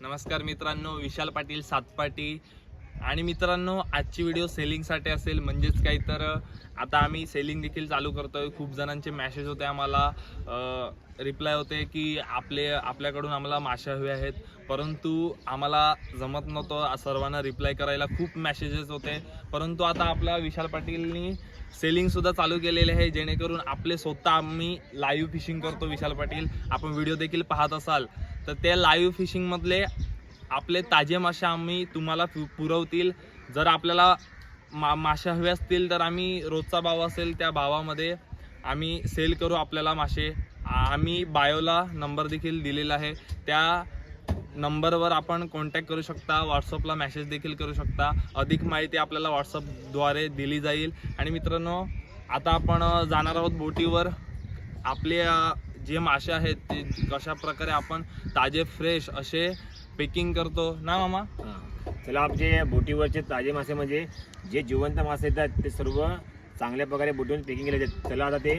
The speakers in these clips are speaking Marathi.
नमस्कार मित्रांनो विशाल पाटील सातपाटी आणि मित्रांनो आजची व्हिडिओ सेलिंगसाठी असेल म्हणजेच काही तर आता आम्ही सेलिंग देखील चालू करतोय. खूप जणांचे मॅसेज होते आम्हाला. रिप्लाय होते की आपले आपल्याकडून आम्हाला मासे हवे आहेत. परंतु आम्हाला जमत नव्हतं सर्वांना रिप्लाय करायला. खूप मॅसेजेस होते. परंतु आता आपला विशाल पाटीलनी सेलिंगसुद्धा चालू केलेले आहे. जेणेकरून आपले स्वतः आम्ही लाईव्ह फिशिंग करतो विशाल पाटील. आपण व्हिडिओ देखील पाहत असाल. तर त्या लाईव्ह फिशिंगमधले आपले ताजे मासे आम्ही तुम्हाला पुरवतील. जर आपल्याला मा मासे हवे असतील तर आम्ही रोजचा भाव असेल त्या भावामध्ये आम्ही सेल करू आपल्याला मासे. आ- आम्ही बायोला नंबर देखील दिलेला आहे. त्या नंबरवर आपण कॉन्टॅक्ट करू शकता. व्हॉट्सअपला मेसेज देखील करू शकता. अधिक माहिती आपल्याला व्हॉट्सअपद्वारे दिली जाईल. आणि मित्रांनो आता आपण जाणार आहोत बोटीवर. आपले जे मासे आहेत ते कशा प्रकारे आपण ताजे फ्रेश असे पेकिंग करतो. ना मामा? चला आमचे बोटीवरचे ताजे मासे म्हणजे जे जिवंत मासे येतात ते सर्व चांगल्या प्रकारे बोटीवर पेकिंग केले जातात. चला आता ते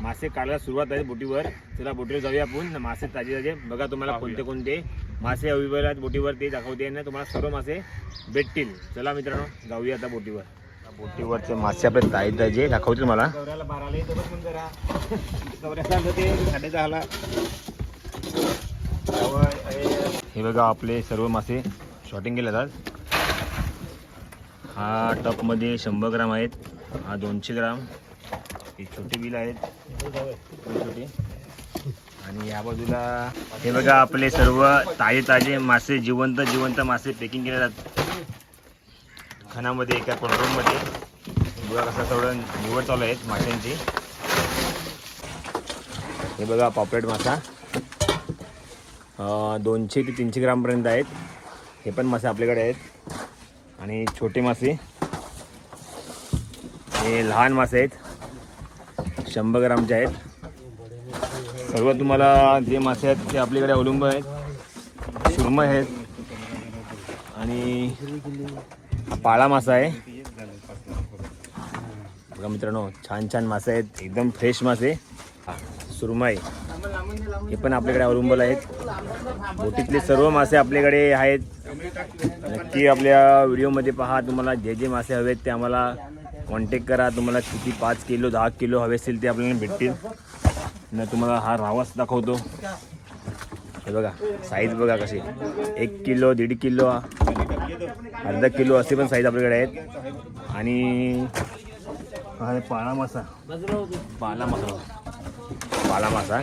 मासे काढायला सुरुवात आहे बोटीवर. चला बोटीवर जाऊया आपण. मासे ताजे ताजे. बघा तुम्हाला. कोणते कोणते मासे अवेलेबल आहेत बोटीवर ते दाखवते आणि तुम्हाला सर्व मासे भेटतील. चला मित्रांनो जाऊया आता बोटीवर. बोटीवरचे मासे आपले ताजे ताजे दाखवतील मला. हे बघा आपले सर्व मासे. शॉटिंग केले जातात हा टपमध्ये शंभर ग्राम आहेत. हा दोनशे ग्राम. ही छोटी बिल आहेत. छोटी. आणि या बाजूला हे बघा आपले सर्व ताजे ताजे मासे जिवंत जिवंत मासे पेकिंग केले जातात खणामध्ये एका कंट्रोलमध्ये बघा कसं सगळं निवड चालू आहेत माशांची. हे बघा पॉपलेट मासा. दोनशे ते तीनशे ग्रामपर्यंत आहेत. हे पण मासे आपल्याकडे आहेत. आणि छोटे मासे. हे लहान मासे आहेत. शंभर ग्रामचे आहेत. सर्व तुम्हाला जे मासे आहेत ते आपल्याकडे अवलंब आहेत. सुरमय आहेत. आणि पाळा मासा आहे. बघा मित्रांनो छान छान मासे आहेत. एकदम फ्रेश मासे. हा, सुरमई. हे पण आपल्याकडे अवलंबल आहेत. बोटीतले सर्व मासे आपल्याकडे आहेत. नक्की आपल्या व्हिडिओमध्ये पहा तुम्हाला जे जे मासे हवेत ते आम्हाला कॉन्टॅक्ट करा. तुम्हाला किती पाच किलो दहा किलो हवे असतील ते आपल्याला भेटतील. न तुम्हाला हा रावाच दाखवतो. हे बघा साईज बघा कशी. एक किलो दीड किलो अर्धा किलो असे पण साईज आपल्याकडे आहेत. आणि हा आहे मासा पाला मासा पाला मासा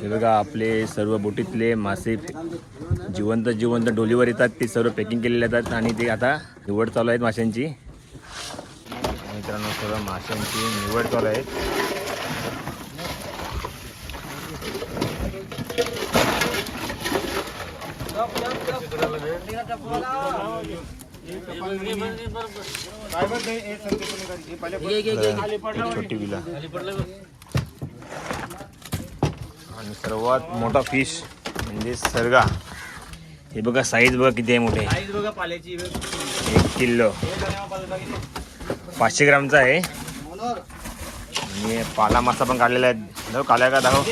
हे बघा आपले सर्व बोटीतले मासे जिवंत जिवंत डोलीवर येतात. ते सर्व पॅकिंग केलेले येतात आणि ते आता निवड चालू आहेत माशांची. मित्रांनो सर्व माशांची निवड चालू आहे छोटी विला आणि सर्वात मोठा फिश म्हणजे सरगा. हे बघा साईज बघा किती आहे मोठे. एक किलो. पाचशे ग्रामचा आहे. आणि पाला मासा पण काढलेला आहे. दाखव काल्या का दाखव.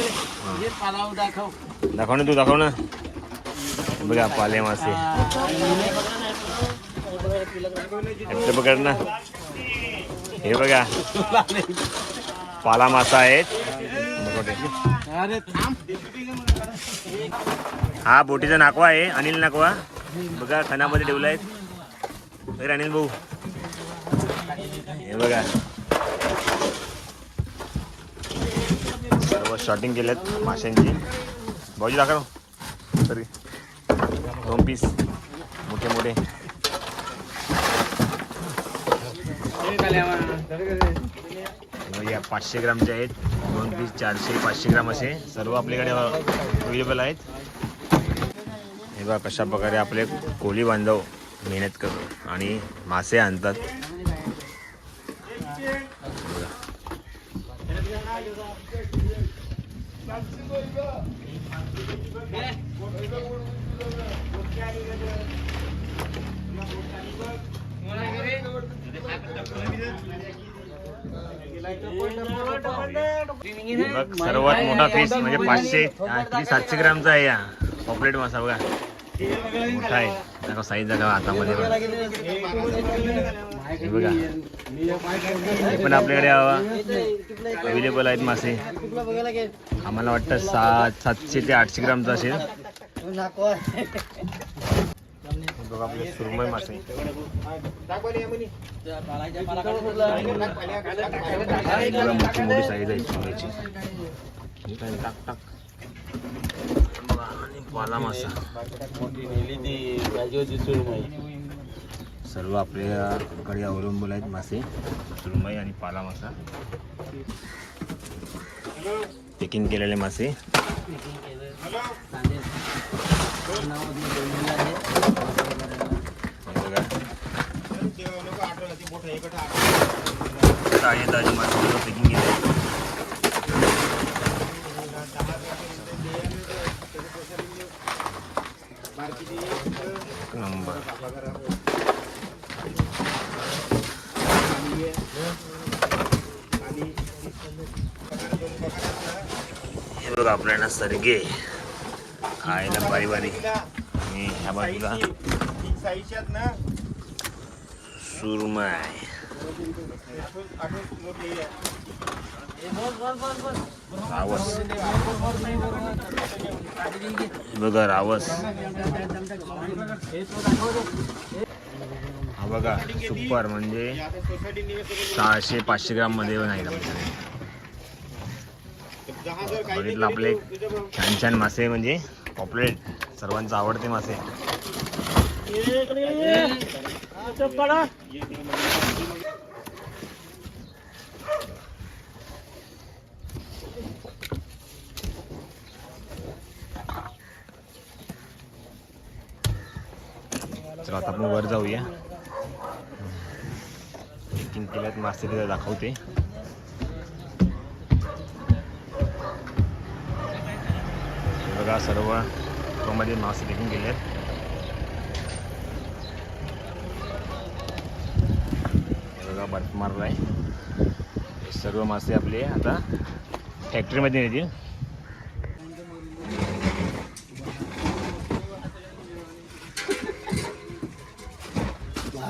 दाखव ना तू दाखव ना. बघा पाले मासे. एकटं पकड ना. हे बघा. पाला मासा आहेत. हा बोटीचा नाकवा आहे अनिल नाकवा. बघा खणामध्ये ठेवला आहे अरे अनिल भाऊ. हे बघा. सर्व शॉटिंग केलेत माशांची. भाऊजी दाखव. तरी दोन पीस मोठे मोठे या पाचशे ग्रामचे आहेत दोन पीस चारशे पाचशे ग्राम असे सर्व आपल्याकडे अवेलेबल आहेत. हे बघा कशा प्रकारे आपले कोळी बांधव मेहनत करतो आणि मासे आणतात बघा. बघ, सर्वात मोठा फिश म्हणजे पाचशे सातशे ग्रामचा आहे या. पॉपलेट मासा बघा. मोठा आहे. दाखव साईज जागा हातामध्ये बघा. हे पण आपल्याकडे अवेलेबल आहेत मासे. आम्हाला वाटतं सात सातशे ते आठशे ग्रामचा असेल. बघा आपले सुरमय मासे. मोठी मोठी साईज आहे टाक टाक. पाला मासा सर्व आपल्याकडे अवलंबून आहेत मासे सुरमई आणि पाला मासा पॅकिंग केलेले मासे हे. ताजे ताजे मासे पॅकिंग केले नंबर हे बघा आपल्याला सरगे. खायला बारी बारी आणि ह्या बाजूला. सुरमाय. रावस हे बघा रावस हा बघा सुपर म्हणजे सहाशे पाचशे ग्राममध्ये पण बघितलं आपले छान छान मासे म्हणजे पॉपलेट सर्वांचे आवडते मासे चला आपण वर जाऊया. तीन केल्यात मासे तिथं दाखवते. बघा सर्वमध्ये मासे देखील गेले आहेत बघा बर्फ मारला आहे सर्व मासे आपले आता फॅक्टरीमध्ये येतील.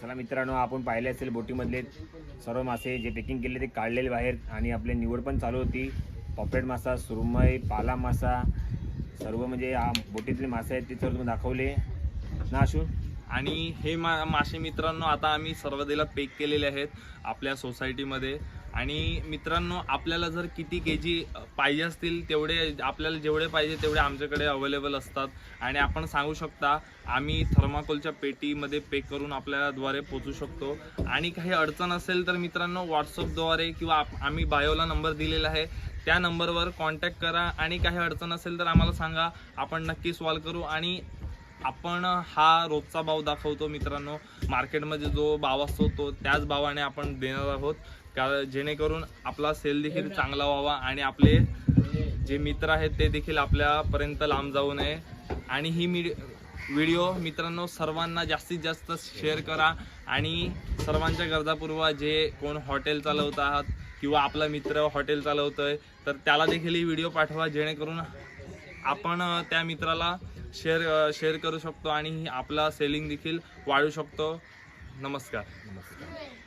चला मित्रांनो आपण पाहिले असेल बोटीमधले सर्व मासे जे पॅकिंग केले ते काढलेले बाहेर आणि आपली निवड पण चालू होती. पॉपलेट मासा सुरमई पाला मासा सर्व म्हणजे बोटीतले मासे आहेत ते सर्व तुम्ही दाखवले. ना अशू आणि हे मा मासे मित्रांनो आता आम्ही सर्वदेला पेक केलेले आहेत आपल्या सोसायटीमध्ये आणि मित्रांनो आपल्याला जर किती के जी पाहिजे असतील तेवढे आपल्याला जेवढे पाहिजे तेवढे आमच्याकडे अवेलेबल असतात. आणि आपण सांगू शकता आम्ही थर्माकोलच्या पेटीमध्ये पे करून आपल्याद्वारे पोचू शकतो. आणि काही अडचण असेल तर मित्रांनो व्हॉट्सअपद्वारे किंवा आप- आम्ही बायोला नंबर दिलेला आहे. त्या नंबरवर कॉन्टॅक्ट करा. आणि काही अडचण असेल तर आम्हाला सांगा. आपण नक्की सॉल्व करू. आणि आपण हा रोजचा भाव दाखवतो मित्रांनो. मार्केटमध्ये जो भाव असतो तो त्याच भावाने आपण देणार आहोत. का जेणेकरून आपला सेल देखील चांगला व्हावा आणि आपले जे मित्र आहेत ते देखील आपल्यापर्यंत लांब जाऊ नये. आणि ही मी व्हिडिओ मित्रांनो सर्वांना जास्तीत जास्त शेअर करा आणि सर्वांच्या गरजा पुरवा जे कोण हॉटेल चालवत आहात किंवा आपला मित्र हॉटेल चालवतोय तर त्याला देखील ही व्हिडिओ पाठवा जेणेकरून आपण त्या मित्राला शेअर शेअर करू शकतो आणि आपला सेलिंग देखील वाढू शकतो. नमस्कार. नमस्कार.